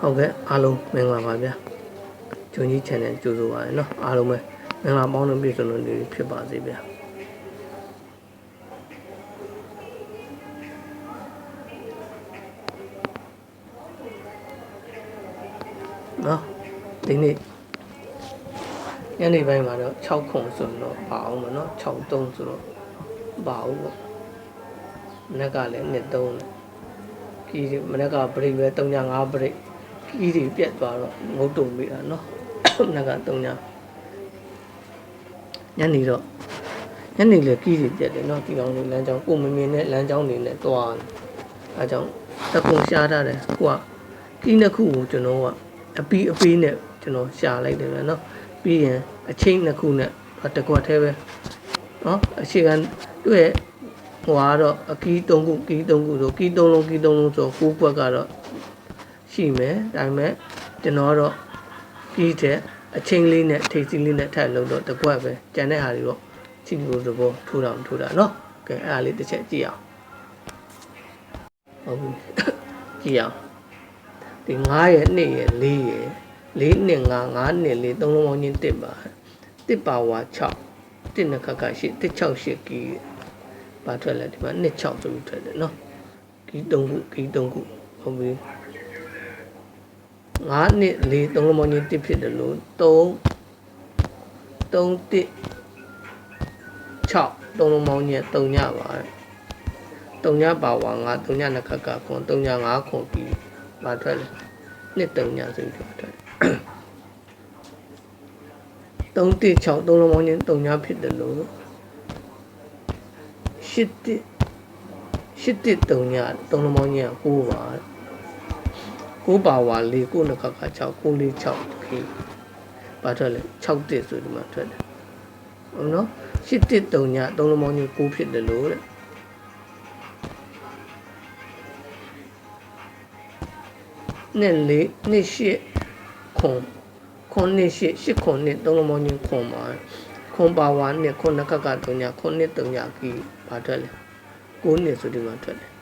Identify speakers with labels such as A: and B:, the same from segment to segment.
A: ဟုတ်ကဲ့အားလုံးမင်္ဂလာပါဗျာဂျွန်ကြီး channel ကြိုဆိုပါရနော်အားလုံးပဲမင်္ဂလာပေါင်းလို့ပြည့်စုံလို့နေဖြစ်ပါစေဗျာနော်ဒီနေ့ညနေပိုင်းမှာတော့6ခုဆိုတော့ပါအောင်မနော်6 3ဆိုတော့ပါအောင်ပေါ့မနေ့ကလည်းနှစ်3နဲ့ကြီးဒီမနေ့ကဘရိတ်ပဲ3ည5ဘ ရိတ်ကြီးတွေပြတ်သွားတော့ငုတ်တုံမိတာနော်မနေ့က3ညညနေတော့ညနေလေကြီးတွေပြတ်တယ်နော်ဒီအောင်လေးလမ်းကြောင်းကိုမမြင်တဲ့လမ်းကြောင်းတွေနဲ့သွားတယ်အဲကြောင့်တကုံရှားထားတယ်ကိုကကြီးနှစ်ခုကိုကျွန်တော်ကအပီးအပီးနဲ့ကျွန်တော်ရှာလိုက်တယ်ပဲနော်ပြီးရင်အချင်းနှစ်ခုနဲ့တကွက်သေးပဲနော်အရှိကသူ့ရဲ့ဟိုကတော့အကီး၃ခုကီး၃ခုဆိုကီး၃လုံးကီး၃လုံးဆိုကိုးကွက်ကတော့ ရှိမယ်ဒါပေမဲ့ကျွန်တော်ကတော့ကီးတဲ့အချင်းလေးနဲ့ထိပ်စီးလေးနဲ့ထပ်လုံးတော့တကွက်ပဲကျန်တဲ့ဟာတွေတော့ချီလို့သဘောထိုးတာမထိုးတာနော်ကဲအဲ့ဒါလေးတစ်ချက်ကြည့်အောင်ဟုတ်ပြီကြည့်အောင်ဒီ9ရဲ့2ရဲ့4ရဲ့4နဲ့5 5နဲ့4သုံးလုံးပေါင်းချင်းတစ်ပါတစ်ပါဝါ6တစ်နှစ်ခါခါရှိတစ်6ရှိကီးပါထွက်လဲဒီမှာ2 6ဆိုပြီးထွက်တယ်နော်ကီး3ခုကီး3ခုဟုတ်ပြီ 9နှစ်4သုံးလုံးပေါင်းချင်းတစ်ဖြစ်တယ်လို့3 3တစ်6သုံးလုံးပေါင်းချင်း3ညပါ3ညပါဝါ9 3ညနှစ်ခါခါခွန်3ည5ခွန်ပြီးပါထွက်လဲနှစ်3ညဆိုပြီးထွက်တယ်3တစ်6သုံးလုံးပေါင်းချင်း3ညဖြစ်တယ်လို့8တစ်8တစ်3ညသုံးလုံးပေါင်းချင်း9ပါ 9ပါဝါ4 9နှစ်ခါခါ6 9 4 6ခေပါထွက်လဲ6တစ်ဆိုဒီမှာထွက်တယ်ဟုတ်နော်8တစ်3ညသုံးလုံးပေါင်းချင်း9ဖြစ်တယ်လို့တဲ့နှစ်လေးနှစ်ရှစ်ခွန်ခွန်နှစ်ရှစ်ရှစ်ခွန်နှစ်သုံးလုံးပေါင်းချင်းခွန်ပါခွန်ပါဝါနှစ်ခွန်နှစ်ခက်က3ညခွန်နှစ်3ညကီပါထွက်လဲ9နှစ်ဆိုဒီမှာထွက်တယ်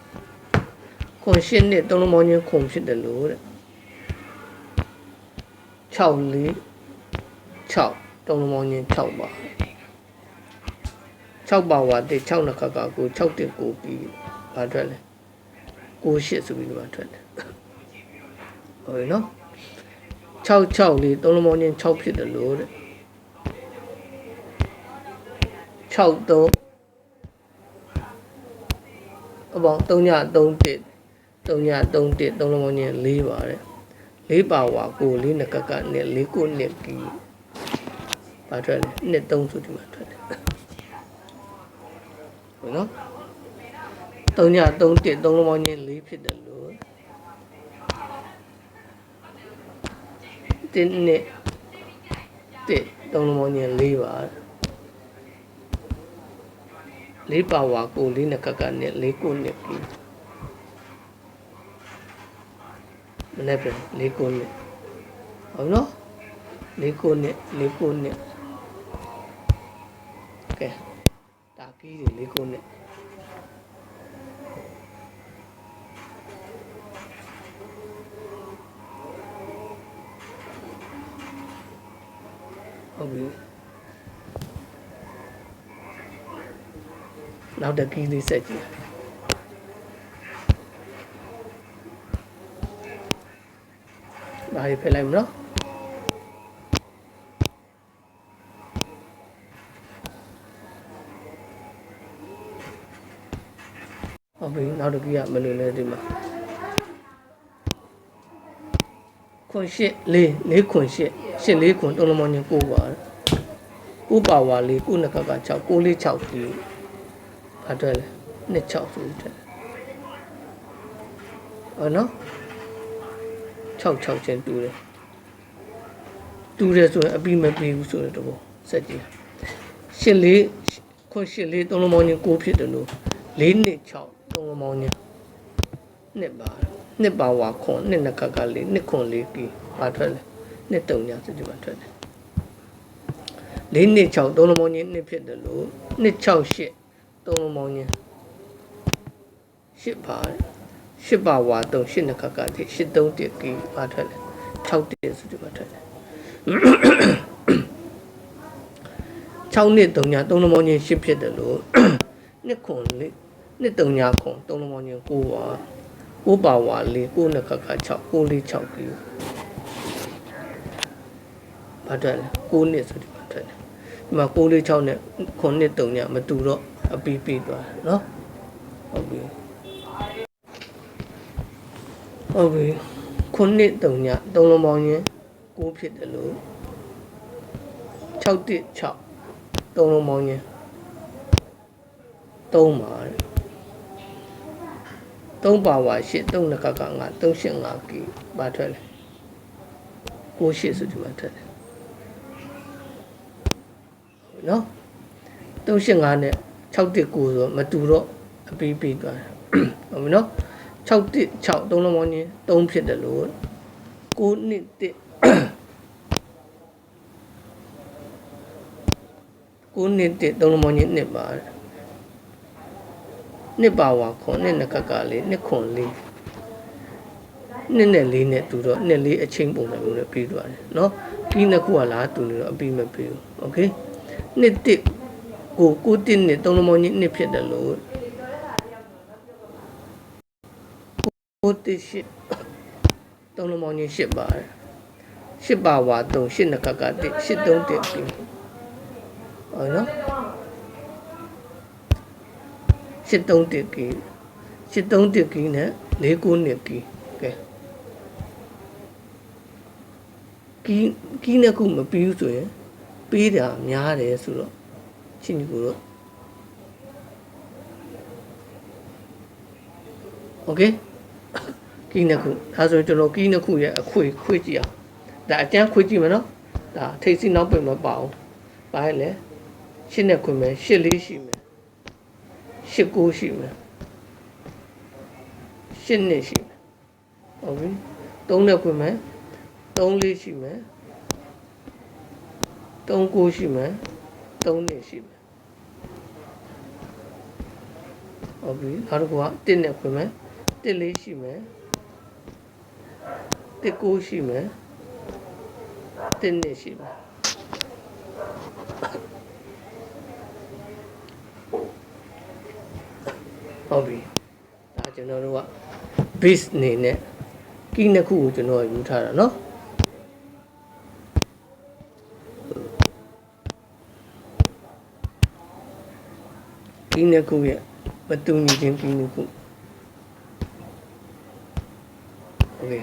A: ခွန်ရှစ်နှစ်သုံးလုံးပေါင်းချင်းခွန်ဖြစ်တယ်လို့တဲ့6လေး6သုံးလုံးပေါင်းချင်း6ပါ6ပါဝါတစ်6နှစ်ခက်ကကို6တစ်ကိုပြီးပါထွက်လဲ9ရှစ်ဆိုပြီးဒီမှာထွက်တယ်ဟုတ်ပြီနော်6 6လေးသုံးလုံးပေါင်းချင်း6ဖြစ်တယ်လို့တဲ့6 3အပေါင်း3ည3တစ် 3ည3တစ်သုံးလုံးပေါင်းချင်း4ပါတဲ့4ပါဝါကို4နှစ်ကကနဲ့4ကိုနှစ်ကီပါထွက်တယ်နှစ်3ဆိုဒီမှာထွက်တယ်ဟုတ်နော်3ည3တစ်သုံးလုံးပေါင်းချင်း4ဖြစ်တယ်လို့တင်းနဲ့တစ်သုံးလုံးပေါင်းချင်း4ပါလေးပါဝါကိုလေးနှစ်ကကနဲ့လေးကိုနှစ်ပြီမ နေ့ပဲလေးကိုနှစ်ဟုတ်နော်လေးကိုနှစ်လေးကိုနှစ်ကဲတာကီးတွေလေးကိုနှစ်ဟုတ်ပြီနောက်တစ်ကီးလေးဆက်ကြည့် ဘာတွေဖယ်လိုက်မနော်ဟုတ်ပြီနောက်တစ်ကီးကမလို့လဲဒီမှာခွန်ရှစ်လေးလေးခွန်ရှစ်ရှစ်လေးခွန်တုံးလုံးမင်းကိုပါကိုပါဝါလေးကိုနှစ်ကက6 6လေး6ကီးဘာတွေ့လဲနှစ်6ဆိုပြီးတွေ့ဟုတ်နော် 6 6ချင်းတူတယ်တူတယ်ဆိုရင်အပြီးမပြေဘူးဆိုတဲ့သဘောစက်ကြီးရှစ်လေးခွန်ရှစ်လေးသုံးလုံးပေါင်းချင်း6ဖြစ်တယ်လို့၄နှစ်6သုံးလုံးပေါင်းချင်းနှစ်ပါနှစ်ပါဝါခွန်နှစ်နှစ်ခက်ကလေးနှစ်ခွန်လေးကီပါထွက်လဲနှစ်တုံညာစက်ကြီးပါထွက်တယ်၄နှစ်6သုံးလုံးပေါင်းချင်းနှစ်ဖြစ်တယ်လို့နှစ်6 8သုံးလုံးပေါင်းချင်း8ပါတယ် 8ပါဝါ3 8နှစ်ခါကတိ8 3တကီပါထွက်လဲ6တဆိုဒီပါထွက်လဲ6နှစ်3ည3လုံးပေါင်းချင်း8ဖြစ်တယ်လို့နှစ်ခွန်လေးနှစ်3ညခွန်3လုံးပေါင်းချင်း9ပါ9ပါဝါ4 9နှစ်ခါက6 9 4 6ကီပါထွက်လဲ9နှစ်ဆိုဒီပါထွက်လဲဒီမှာ9 4 6နဲ့9နှစ်3ညမတူတော့အပီးပြီးသွားเนาะဟုတ်ပြီ ဟုတ်ပြီခုနှစ်တုံညသုံးလုံးပေါင်းရင်6ဖြစ်တယ်လို့6တစ်6သုံးလုံးပေါင်းရင်3ပါတဲ့3ပါဝါ8 3နကက9 385ကီပါထွက်လေ6 8ဆိုဒီမှာထွက်တယ်နော်385နဲ့6တစ်9ဆိုမတူတော့အပီးပြီးသွားတယ်ဟုတ်ပြီနော် 6တစ်6သုံးလုံးပေါင်းချင်း3ဖြစ်တယ်လို့9နှစ်တစ်9နှစ်တစ်သုံးလုံးပေါင်းချင်းနှစ်ပါနှစ်ပါဝါခွန်နှစ်နကကလေးနှစ်ခွန်လေးနှစ်နဲ့လေးနဲ့တူတော့နှစ်လေးအချင်းပုံစံမျိုးနဲ့ပြီးသွားတယ်เนาะပြီးနှစ်ခုကလားတူနေတော့အပြီးမပြီးဘူးโอเคနှစ်တစ်ကိုကိုတစ်နှစ်သုံးလုံးပေါင်းချင်းနှစ်ဖြစ်တယ်လို့ ကိုတိရှိသုံးလုံးပေါင်းချင်းရှစ်ပါတယ်ရှစ်ပါဝါသုံးရှစ်နှစ်ခါကတိရှစ်သုံးတစ်ပြီဟုတ်နော်ရှစ်သုံးတစ်ကြီးရှစ်သုံးတစ်ကြီးနဲ့လေးကိုနှစ်ကြီးကဲကြီးကြီးနှစ်ခုမပြီးဘူးဆိုရင်ပြီးတာများတယ်ဆိုတော့ချင်းကြီးကိုတော့โอเค ကီးနှစ်ခုဒါဆိုရင်ကျွန်တော်ကီးနှစ်ခုရဲ့အခွေခွေကြည့်အောင်ဒါအကျန်းခွေကြည့်မယ်နော်ဒါထိတ်စီနောက်ပိတ်မပါအောင်ပါရလေရှစ်နဲ့ခွေမယ်ရှစ်လေးရှိမယ်ရှစ်ကိုရှိမယ်ရှစ်နှစ်ရှိမယ်ဟုတ်ပြီသုံးနဲ့ခွေမယ်သုံးလေးရှိမယ်သုံးကိုရှိမယ်သုံးနှစ်ရှိမယ်ဟုတ်ပြီနောက်တစ်ခုကတစ်နဲ့ခွေမယ်တစ်လေးရှိမယ် တစ်ကိုရှိမယ်တစ်နှစ်ရှိမယ်ဟုတ်ပြီဒါကျွန်တော်တို့က base အနေနဲ့ကီးနှစ်ခုကိုကျွန်တော်ယူထားတာเนาะကီးနှစ်ခုရဲ့မတူညီခြင်းကီးနှစ်ခုโอเค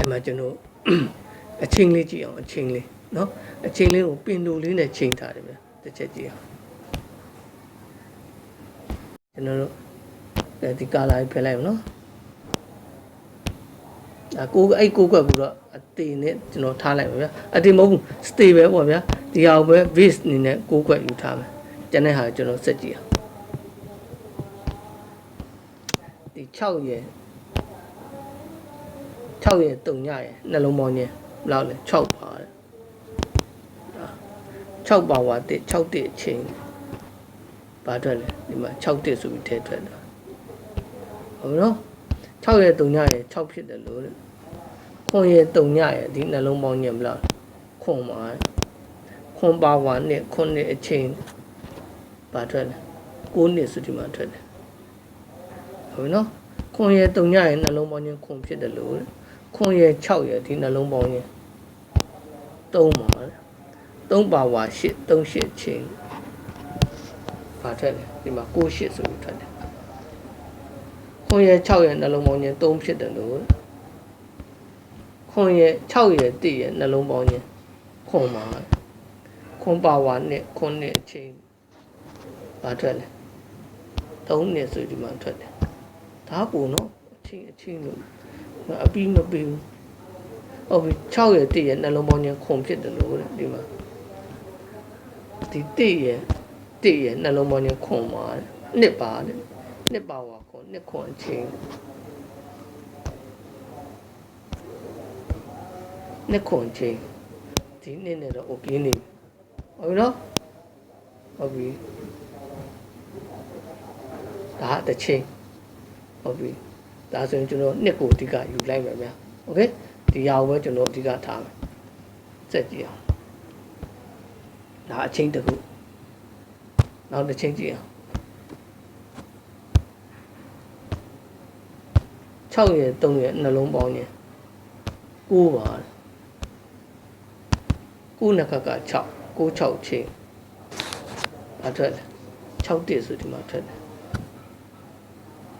A: အဲ့မှာကျွန်တော်အချင်းလေးကြည့်အောင်အချင်းလေးနော်အချင်းလေးကိုပင်တိုလေးနဲ့ချိန်ထားတယ်ဗျတစ်ချက်ကြည့်အောင်ကျွန်တော်တို့အဲဒီကာလာဖယ်လိုက်အောင်နော်အကိုအဲ့ကိုကွက်ဘူးတော့အတေနဲ့ကျွန်တော်ထားလိုက်ပါဗျာအတေမဟုတ်ဘူး stay ပဲပေါ့ဗျာဒီအောင်ပဲ base အနေနဲ့ကိုကွက်ယူထားမယ်ကျန်တဲ့ဟာကျွန်တော်စက်ကြည့်အောင်ဒီ6ရဲ့ 6ရဲ့3ညရဲ့နှလုံးပေါင်းချင်းဘယ်လောက်လဲ6ပါတဲ့6ပါဝါတစ်6တစ်အချင်းဘာအတွက်လဲဒီမှာ6တစ်ဆိုပြီးထည့်ထွက်တာဟုတ်နော်6ရဲ့3ညရဲ့6ဖြစ်တယ်လို့တဲ့ခွန်ရဲ့3ညရဲ့ဒီနှလုံးပေါင်းချင်းဘယ်လောက်ခွန်ပါခွန်ပါဝါနဲ့ခွန်နဲ့အချင်းဘာထွက်လဲ9နှစ်ဆိုဒီမှာထွက်တယ်ဟုတ်နော်ခွန်ရဲ့3ညရဲ့နှလုံးပေါင်းချင်းခွန်ဖြစ်တယ်လို့တဲ့ ခွန်ရဲ့6ရဲ့ဒီနှလုံးပေါင်းချင်း3ပါတဲ့3ပါဝါ8 3 8ချင်းဘာထွက်လဲဒီမှာ9 8ဆိုပြီးထွက်တယ်ခွန်ရဲ့6ရဲ့နှလုံးပေါင်းချင်း3ဖြစ်တယ်လို့ခွန်ရဲ့6ရဲ့1ရဲ့နှလုံးပေါင်းချင်းခွန်ပါခွန်ပါဝါနဲ့ခွန်နဲ့အချင်းဘာထွက်လဲ3နှစ်ဆိုဒီမှာထွက်တယ်ဒါပုံနော်အချင်းအချင်းလို့ အပီးမပေးဘူးဟုတ်ပြီ6ရဲ့1ရဲ့နှလုံးပေါင်းချင်းခွန်ဖြစ်တယ်လို့တဲ့ဒီမှာဒီ1ရဲ့1ရဲ့နှလုံးပေါင်းချင်းခွန်ပါတဲ့နှစ်ပါတဲ့နှစ်ပါဝါခွန်နှစ်ခွန်အချင်းနှစ်ခွန်အချင်းဒီနှစ်နဲ့တော့ okay နေဟုတ်ပြီနော်ဟုတ်ပြီဒါတစ်ချင်းဟုတ်ပြီ ဒါဆိုရင်ကျွန်တော်နှစ်ကိုအဓိကယူလိုက်မယ်ဗျာโอเคဒီဟာကိုပဲကျွန်တော်အဓိကထားမယ်စက်ကြည့်အောင်ဒါအချင်းတစ်ခုနောက်တစ်ချင်းကြည့်အောင်6ရဲ့3ရဲ့နှလုံးပေါင်းရင်9ပါ9နှစ်ခက်က6 9 6ချင်းအထွက်တယ်6တစ်ဆိုဒီမှာထွက်တယ်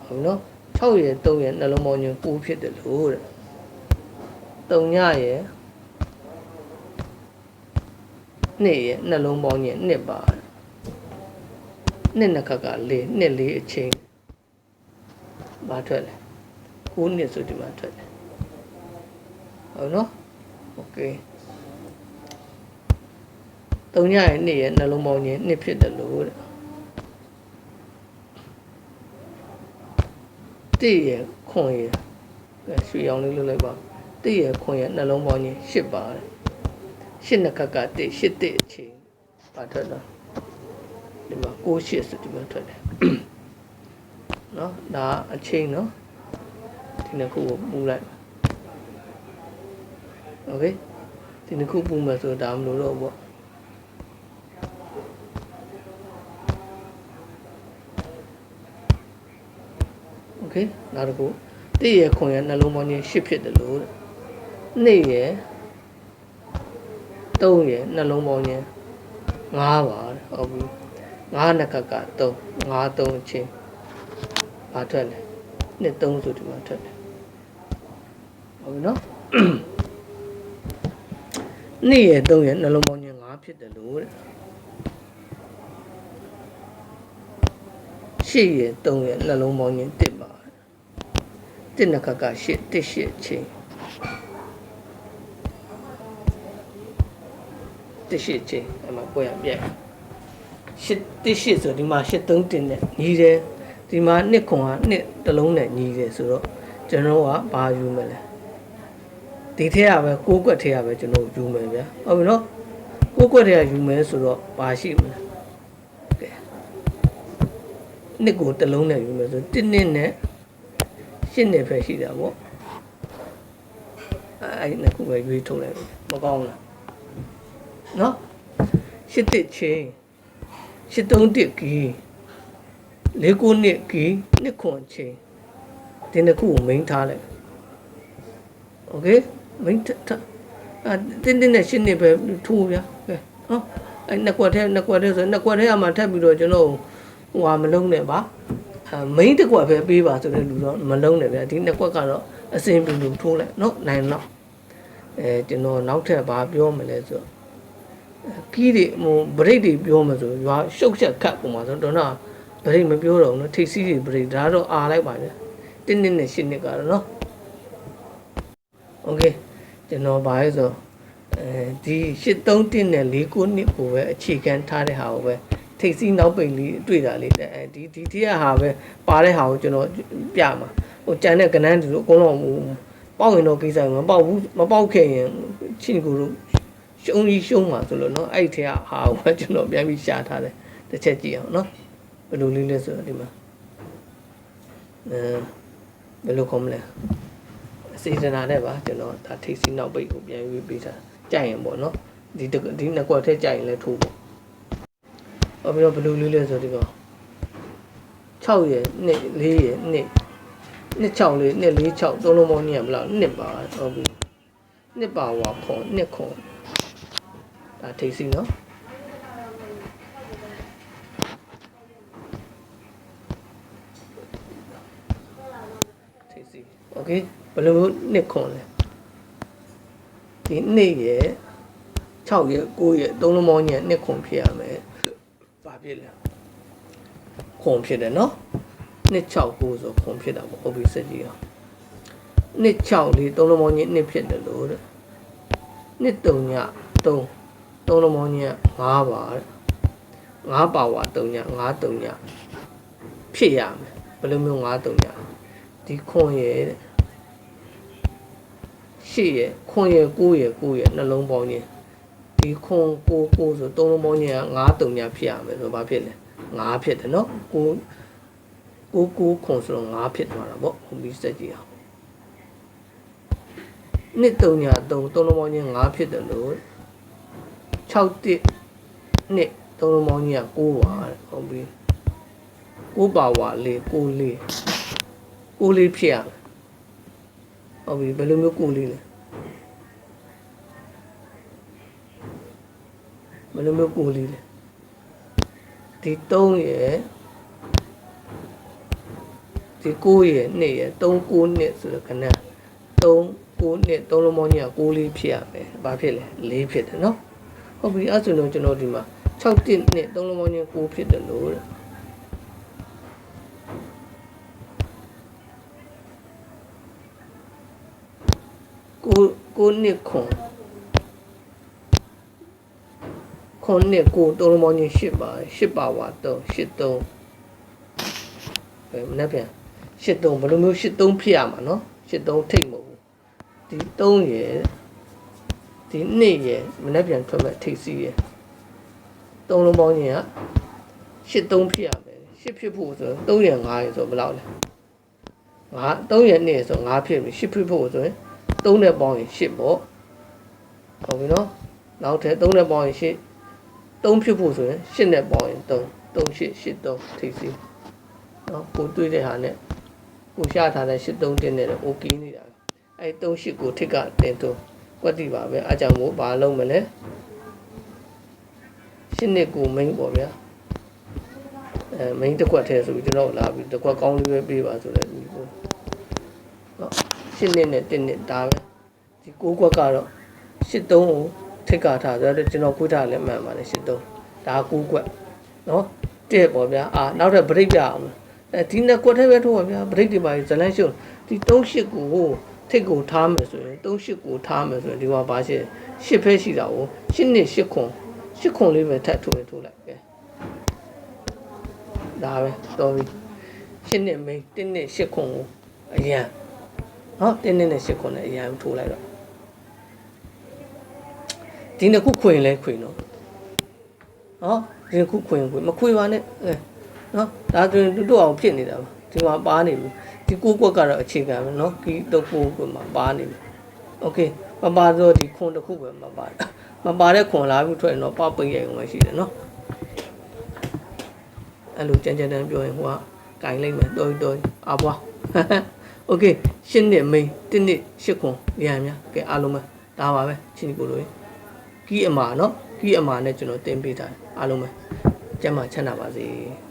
A: ဟုတ်နော် 6ရဲ့3ရဲ့နှလုံးပေါင်းရင်9ဖြစ်တယ်လို့တဲ့3ညရဲ့နှစ်ရဲ့နှလုံးပေါင်းရင်နှစ်ပါနှစ်နှစ်ခက်က4နှစ်4အချင်းဘာထွက်လဲ9နှစ်ဆိုဒီမှာထွက်တယ်ဟုတ်နော်โอเค3ညရဲ့နှစ်ရဲ့နှလုံးပေါင်းရင်နှစ်ဖြစ်တယ်လို့တဲ့ တိရဲ့ခွန်ရဲ့ရွှေရောင်လေးလုပ်လိုက်ပါတိရဲ့ခွန်ရဲ့နှလုံးပေါင်းရင်8ပါတယ်ရှစ်နှစ်ခက်ကတိရှစ်တိအချိန်ပါထွက်တော့ဒီမှာ6ရှစ်ဆိုဒီမှာထွက်တယ်နော်ဒါအချိန်နော်ဒီနှစ်ခုကိုပူလိုက်โอเคဒီနှစ်ခုပူမယ်ဆိုဒါမလို့တော့ပေါ့ โอเคနောက်တစ်ခုတိရဲ့ခွန်ရဲ့နှလုံးပေါင်းချင်းရှစ်ဖြစ်တယ်လို့တဲ့နေ့ရဲ့3ရဲ့နှလုံးပေါင်းချင်း5ပါတဲ့ဟုတ်ပြီ5နှစ်ခက်က3 5 3အချင်းဘာထွက်လဲနှစ်3ဆိုဒီမှာထွက်တယ်ဟုတ်ပြီနော်နေ့ရဲ့3ရဲ့နှလုံးပေါင်းချင်း5ဖြစ်တယ်လို့တဲ့ရှစ်ရဲ့3ရဲ့နှလုံးပေါင်းချင်း1ပါ တဲ့တစ်နှစ်ခက်ကရှစ်တစ်ရှစ်ချင်းတစ်ရှစ်ချင်းအဲ့မှာကိုရပြက်ရှစ်တစ်ရှစ်ဆိုဒီမှာရှစ်သုံးတင်နဲ့ညီတယ်ဒီမှာနှစ်ခွန်ကနှစ်တစ်လုံးနဲ့ညီတယ်ဆိုတော့ကျွန်တော်ကဘာယူမလဲဒီထက်ကပဲကိုးကွက်ထက်ကပဲကျွန်တော်ယူမယ်ဗျာဟုတ်ပြီနော်ကိုးကွက်ထက်ကယူမယ်ဆိုတော့ဘာရှိမလဲကဲနှစ်ကိုတစ်လုံးနဲ့ယူမယ်ဆိုတစ်နှစ်နဲ့ ရှစ်နှစ်ပဲရှိတာပေါ့အဲ့နှစ်ခုပဲရွေးထုတ်လိုက်မကောင်းလားနော်ရှစ်တစ်ချင်းရှစ်သုံးတစ်ကီလေးကိုနှစ်ကီနှစ်ခွန်ချင်းဒီနှစ်ခုကိုမိန်းထားလိုက်โอเคမိန်းထားအာတင်းတင်းနဲ့ရှစ်နှစ်ပဲထိုးဗျာကဲနော်အဲ့နှစ်ကွက်ထဲနှစ်ကွက်ထဲဆိုနှစ်ကွက်ထဲအမှထပ်ပြီးတော့ကျွန်တော်ဟိုဟာမလုံးနဲ့ပါအ မိန်းတစ်ကွက်ပဲပေးပါဆိုတဲ့လူတော့မလုံးနဲ့ဗျာဒီနှစ်ကွက်ကတော့အစင်ပြလို့ထိုးလိုက်နော်နိုင်တော့အဲကျွန်တော်နောက်ထပ်ဘာပြောမလဲဆိုတော့ကီးတွေဟိုဘရိတ်တွေပြောမှဆိုရွာရှုပ်ချက်ခတ်ပုံမှာဆိုတော့တော့ဘရိတ်မပြောတော့ဘူးနော်ထိတ်စီးတွေဘရိတ်ဒါတော့အာလိုက်ပါဗျာတင်းတင်းနဲ့ရှင်းနှစ်ကတော့နော်โอเคကျွန်တော်ဘာလဲဆိုအဲဒီ83နဲ့49နှစ်ကိုပဲအခြေခံထားတဲ့ဟာကိုပဲ ထိတ်စီးနောက်ပိန်လေးတွေ့တာလေးတဲ့အဲဒီဒီတရဟာပဲပါတဲ့ဟာကိုကျွန်တော်ပြမှာဟိုကြံတဲ့ကနန်းတူတို့အကုန်လုံးဟိုပေါက်ရင်တော့ကိစ္စမပေါက်ဘူးမပေါက်ခဲ့ရင်ချင်းကိုတို့ရှုံးကြီးရှုံးမှာဆိုလို့နော်အဲ့ထဲကဟာကိုကျွန်တော်ပြန်ပြီးရှားထားတယ်တစ်ချက်ကြည့်အောင်နော်ဘယ်လိုလေးလဲဆိုတော့ဒီမှာအဲဘယ်လိုခေါ်မလဲစေတနာနဲ့ပါကျွန်တော်ဒါထိတ်စီးနောက်ပိတ်ကိုပြန်ပြီးပေးထားကြိုက်ရင်ပေါ့နော်ဒီဒီနှစ်ကွက်ထဲကြိုက်ရင်လည်းထိုးပေါ့ ဟောပြီးတော့ဘယ်လိုလေးလဲဆိုတော့ဒီကောင်6ရယ်2 4ရယ်2နှစ်6လေးနှစ်4 6သုံးလုံးပေါင်းနေရမလားနှစ်ပါဟုတ်ပြီနှစ်ပါဝါခွန်နှစ်ခွန်ဒါထိတ်စီနော်ထိတ်စီโอเคဘယ်လိုနှစ်ခွန်လဲဒီနှစ်ရဲ့6ရဲ့9ရဲ့သုံးလုံးပေါင်းညနှစ်ခွန်ဖြစ်ရမယ်ဘာ ဖြစ်လဲခွန်ဖြစ်တယ်နော်နှစ်6 9ဆိုခွန်ဖြစ်တာပေါ့ဟုတ်ပြီစက်ကြီးအောင်နှစ်6လေးသုံးလုံးပေါင်းညနှစ်ဖြစ်တယ်လို့တဲ့နှစ်3ည3သုံးလုံးပေါင်းည5ပါတဲ့5ပါဝါ3ည5 3ညဖြစ်ရမယ်ဘယ်လိုမျိုး5 3ညဒီခွန်ရဲ့တဲ့ရှစ်ရဲ့ခွန်ရဲ့9ရဲ့9ရဲ့နှလုံးပေါင်းည ဒီခွန်9 9ဆိုသုံးလုံးပေါင်းည5 3ညဖြစ်ရမယ်ဆိုဘာဖြစ်လဲ5ဖြစ်တယ်နော်9ကိုကိုခွန်ဆိုတော့9ဖြစ်သွားတာပေါ့ဟိုပြီးစက်ကြည့်အောင်နှစ်3ညာ3သုံးလုံးပေါင်းချင်း9ဖြစ်တယ်လို့6တစ်နှစ်သုံးလုံးပေါင်းချင်းက9ပါတဲ့ဟုတ်ပြီ9ပါဝါလေး9လေး9လေးဖြစ်ရမယ်ဟုတ်ပြီဘယ်လိုမျိုး9လေးလဲ လိုမျိုး9လေးလဲဒီ3ရဲ့ဒီ9ရဲ့2ရဲ့3 9နှစ်ဆိုတော့ခဏ3 9နှစ်3လုံးပေါင်းကြီးက6လေးဖြစ်ရမယ်။ဘာဖြစ်လဲ4ဖြစ်တယ်နော်။ဟုတ်ပြီအဲ့ဆိုတော့ကျွန်တော်ဒီမှာ6တစ်နှစ်3လုံးပေါင်းကြီး6ဖြစ်တယ်လို့တဲ့ကိုကိုနှစ်ခွန် ခွန်နှစ်ကို3လုံးပေါင်းကြီး8ပါ8ပါဝါ3 8 3ဘယ်မနေ့ပြန်83ဘယ်လိုမျိုး83ဖြစ်ရမှာနော်83ထိတ်မဟုတ်ဘူးဒီ3ရယ်ဒီ2ရယ်မနေ့ပြန်ထွက်မဲ့ထိတ်စီးရယ်3လုံးပေါင်းခြင်းက83ဖြစ်ရမယ်8ဖြစ်ဖို့ဆို3ရယ်5ရယ်ဆိုဘယ်လောက်လဲ5 3ရယ်2ရယ်ဆို5ဖြစ်ပြီ8ဖြစ်ဖို့ဆိုရင်3နဲ့ပေါင်းရင်8ပေါ့ဟုတ်ပြီနော်နောက်ထပ်3နဲ့ပေါင်းရင်8 3ဖြစ်ဖို့ဆိုရင်8နဲ့ပေါင်းရင်3 3 8 8 3ထိတ်စီးနော်ကိုတွေးတဲ့ဟာနဲ့ကိုရှာထားတဲ့83တင်းနဲ့တော့ okay နေတာအဲ38ကိုထိတ်ကတင်တော့ကွက်တိပါပဲအားကြောင့်မို့ဘာလုံးမလဲရှင်းနှစ်ကို main ပေါ့ဗျာအဲ main တစ်ခွက်ထဲဆိုပြီးကျွန်တော်လာပြီးတစ်ခွက်ကောင်းလေးပဲပေးပါဆိုတဲ့ဒီကိုနော်ရှင်းနှစ်နဲ့တင်းနှစ်ဒါပဲဒီကိုခွက်ကတော့83ကို ထိတ်ကထားဆိုတော့ကျွန်တော်ခွေးထားလည်းမှန်ပါတယ်83ဒါကိုခွက်နော်တဲ့ပေါ့ဗျာအာနောက်ထပ် break ပြအောင်အဲဒီနှစ်ကွက်ထဲပဲထိုးပါဗျာ break တွေပါဇလန်းရှုံဒီ38ကိုထိတ်ကိုထားမယ်ဆိုရင်38ကိုထားမယ်ဆိုရင်ဒီမှာဘာရှိရှစ်ဖဲရှိတာကိုရှစ်နှစ်ရှစ်ခွန်ရှစ်ခွန်လေးပဲထပ်ထိုးရင်ထိုးလိုက်ကဲဒါပဲတော်ပြီရှစ်နှစ်မိန်းတင်းနှစ်ရှစ်ခွန်ကိုအရန်ဟောတင်းနှစ်နဲ့ရှစ်ခွန်နဲ့အရန်ထိုးလိုက်တော့ ဒီနှစ်ခုခွင်လဲခွင်တော့ဟောဒီနှစ်ခုခွင်ခွင်မခွင်ပါနဲ့အဲနော်ဒါဆိုရင်တူတူအောင်ဖြစ်နေတာပါဒီမှာပါနေပြီဒီကိုကွက်ကတော့အခြေခံပဲเนาะဒီတော့ကိုကွက်မှာပါနေပြီโอเคမပါတော့ဒီခွန်တစ်ခုပဲမပါမပါတဲ့ခွန်လာပြီးထွက်ရင်တော့ပပိတ်ရိုက်အောင်ရှိတယ်เนาะအဲ့လိုကြမ်းကြမ်းတမ်းပြောရင်ဟိုကကင်လိုက်မယ်တော်တော်အဘွားโอเคရှင်းနှစ်မိန်တစ်နှစ်ရှစ်ခွန်ရဟန်းများကဲအားလုံးပဲဒါပါပဲချင်းကိုလို ကီးအမာနော်ကီးအမာနဲ့ကျွန်တော်တင်ပေးတာအားလုံးပဲကျမ်းမာချမ်းသာပါစေ။